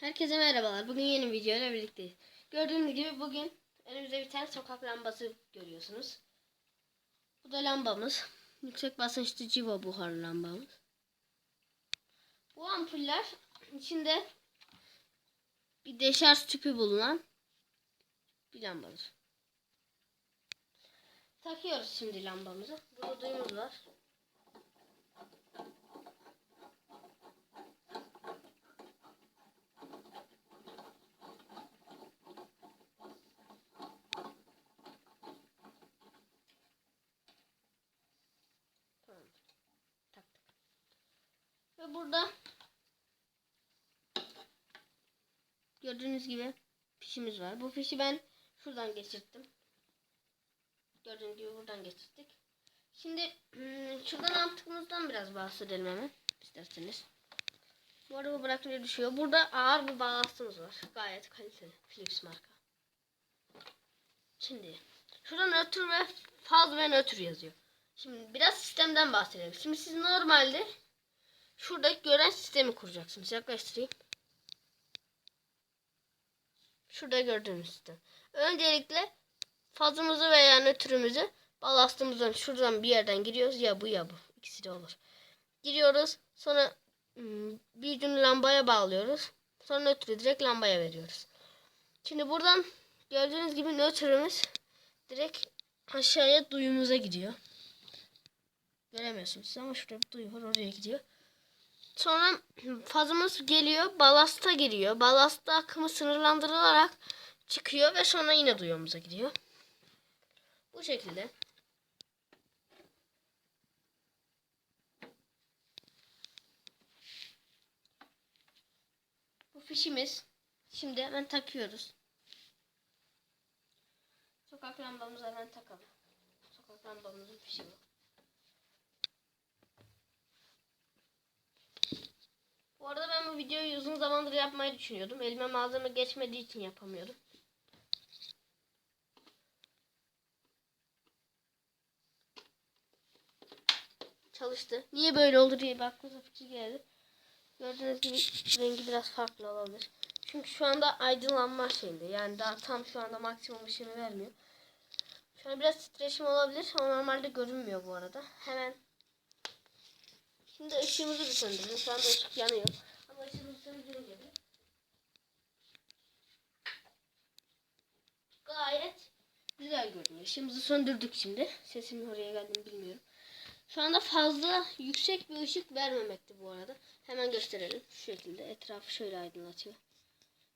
Herkese merhabalar. Bugün yeni bir video ile birlikteyiz. Gördüğünüz gibi bugün önümüzde bir tane sokak lambası görüyorsunuz. Bu da lambamız. Yüksek basınçlı civa buharlı lambamız. Bu ampuller içinde bir deşarj tüpü bulunan bir lambadır. Takıyoruz şimdi lambamızı. Burada duyumuz var. Tamam. Taktık. Burada gördüğünüz gibi fişimiz var. Bu fişi ben şuradan geçirttim. Gördüğünüz gibi buradan geçirttik. Şimdi hmm, şuradan yaptığımızdan biraz bahsedelim hemen isterseniz. Bu araba bırakınca düşüyor. Burada ağır bir balastımız var. Gayet kaliteli. Philips marka. Şimdi şurada nötr ve faz ve nötr yazıyor. Şimdi biraz sistemden bahsedelim. Şimdi siz normalde şurada gören sistemi kuracaksınız. Yaklaştırayım. Şurada gördüğünüz sistem. Öncelikle fazımızı veya nötrümüzü balastımızdan şuradan bir yerden giriyoruz. Ya bu ya bu. İkisi de olur. Giriyoruz. Sonra ım, bir ucunu lambaya bağlıyoruz. Sonra nötrü direkt lambaya veriyoruz. Şimdi buradan gördüğünüz gibi nötrümüz direkt aşağıya duyumuza gidiyor. Göremiyorsunuz ama şurada bir duyu var oraya gidiyor. Sonra fazımız geliyor balasta giriyor. Balasta akımı sınırlandırılarak çıkıyor ve sonra yine duyumuza gidiyor. Bu şekilde. Bu fişimiz. Şimdi hemen takıyoruz. Sokak lambamızı hemen takalım. Sokak lambamızın fişi bu. Bu videoyu uzun zamandır yapmayı düşünüyordum. Elime malzeme geçmediği için yapamıyorum. Çalıştı. Niye böyle oldu diye bir aklıma fikir geldi. Gördüğünüz gibi rengi biraz farklı olabilir. Çünkü şu anda aydınlanma şeyinde. Yani daha tam şu anda maksimum ışığını vermiyor. Şu an biraz titreşim olabilir ama normalde görünmüyor bu arada. Hemen Şimdi ışığımızı bir söndürelim. Şu anda ışık yanıyor. Gayet güzel görünüyor. Işığımızı söndürdük şimdi. Sesimin oraya geldiğini bilmiyorum. Şu anda fazla yüksek bir ışık vermemekte bu arada. Hemen gösterelim. Şu şekilde etrafı şöyle aydınlatıyor.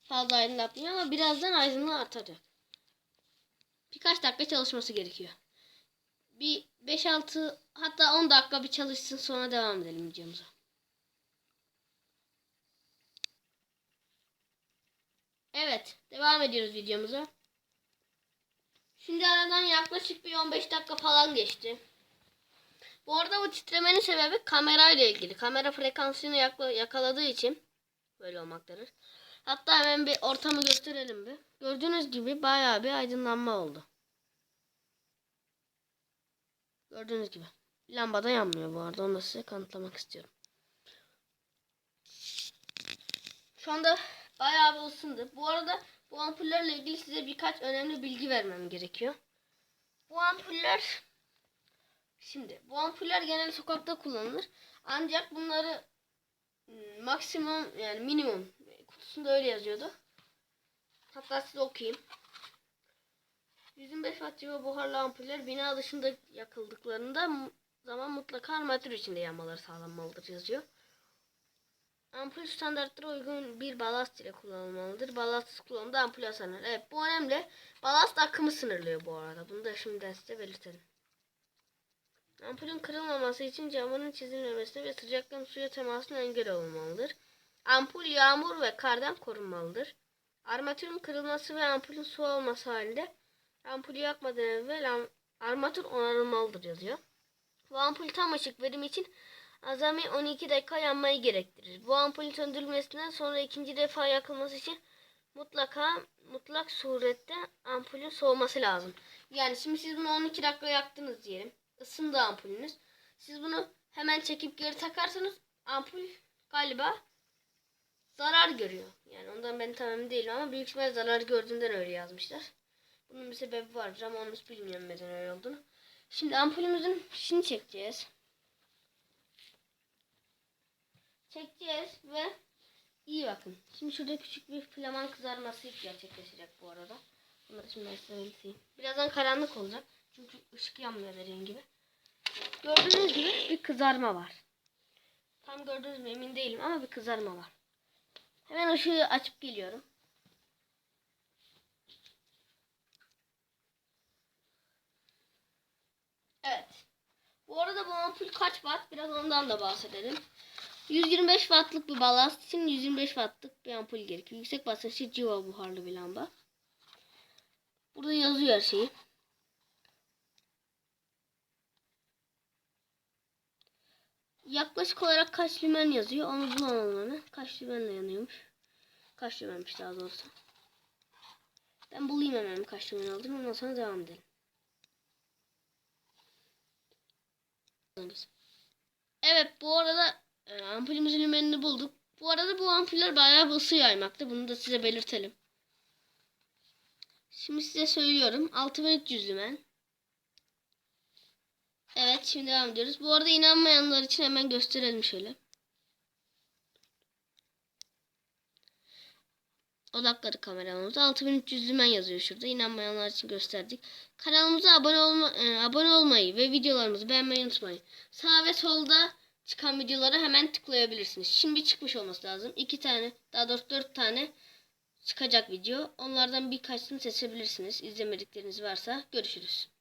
Fazla aydınlatmıyor ama birazdan aydınlığı artacak. Birkaç dakika çalışması gerekiyor. Bir 5-6 hatta 10 dakika bir çalışsın sonra devam edelim videomuza. Evet devam ediyoruz videomuza. Şimdi aradan yaklaşık bir 15 dakika falan geçti. Bu arada bu titremenin sebebi kamerayla ilgili. Kamera frekansını yakaladığı için böyle olmaktadır. Hatta hemen bir ortamı gösterelim bir. Gördüğünüz gibi bayağı bir aydınlanma oldu. Gördüğünüz gibi. Lambada yanmıyor bu arada. Onu da size kanıtlamak istiyorum. Şu anda bayağı bir ısındı. Bu arada bu ampullerle ilgili size birkaç önemli bilgi vermem gerekiyor. Bu ampuller Şimdi bu ampuller genelde sokakta kullanılır. Ancak bunları ım, maksimum yani minimum kutusunda öyle yazıyordu. Hatta size okuyayım. 125 watt civa buharlı ampuller bina dışında yakıldıklarında zaman mutlaka armatür içinde yanmaları sağlanmalıdır yazıyor. Ampul standartlara uygun bir balast ile kullanılmalıdır. Balastsız kullanımda ampul hasarlanır. Evet bu önemli. Balast akımı sınırlıyor bu arada. Bunu da şimdiden size belirtelim. Ampulün kırılmaması için camının çizilmemesine ve sıcaklığın suya temasına engel olunmalıdır. Ampul yağmur ve kardan korunmalıdır. Armatürün kırılması ve ampulün su alması halinde ampulü yakmadan evvel armatür onarılmalıdır yazıyor. Bu ampul tam ışık verimi için azami 12 dakika yanmayı gerektirir. Bu ampulün söndürülmesinden sonra ikinci defa yakılması için mutlaka mutlak surette ampulün soğuması lazım. Yani şimdi siz bunu 12 dakika yaktınız diyelim. Isındı ampulünüz. Siz bunu hemen çekip geri takarsanız ampul galiba zarar görüyor. Yani ondan ben tam emin değilim ama büyük ihtimal zarar gördüğünden öyle yazmışlar. Bunun bir sebebi vardır ama onu bilmiyorum neden öyle olduğunu. Şimdi ampulümüzün fişini çekeceğiz. Çekeceğiz ve iyi bakın. Şimdi şurada küçük bir flaman kızarması gerçekleşecek bu arada. Bunları şimdi ben size. Birazdan karanlık olacak. Çünkü ışık yanmıyor dediğim gibi. Gördüğünüz gibi bir kızarma var. Tam gördünüz mü emin değilim ama bir kızarma var. Hemen ışığı açıp geliyorum. Evet. Bu arada bu ampul kaç watt? Biraz ondan da bahsedelim. 125 wattlık bir balast için 125 wattlık bir ampul gerekiyor. Yüksek basınçlı civa buharlı bir lamba. Burada yazıyor her şeyi. Yaklaşık olarak kaç lümen yazıyor. Onu bulamam hemen. Kaç lümenle yanıyormuş. Kaç lümenmiş daha doğrusu. Ben bulayım hemen kaç lümen aldığını. Ondan sonra devam edelim. Evet bu arada e, ampulümüzün lümenini bulduk. Bu arada bu ampuller bayağı ısı yaymakta. Bunu da size belirtelim. Şimdi size söylüyorum. 6300 lümen. Evet şimdi devam ediyoruz. Bu arada inanmayanlar için hemen gösterelim şöyle. Odakları kameramızda 6300 lümen yazıyor şurada. İnanmayanlar için gösterdik. Kanalımıza abone olma e, abone olmayı ve videolarımızı beğenmeyi unutmayın. Sağ ve solda çıkan videolara hemen tıklayabilirsiniz. Şimdi çıkmış olması lazım. 2 tane, daha doğrusu 4 tane çıkacak video. Onlardan birkaçını seçebilirsiniz. İzlemedikleriniz varsa görüşürüz.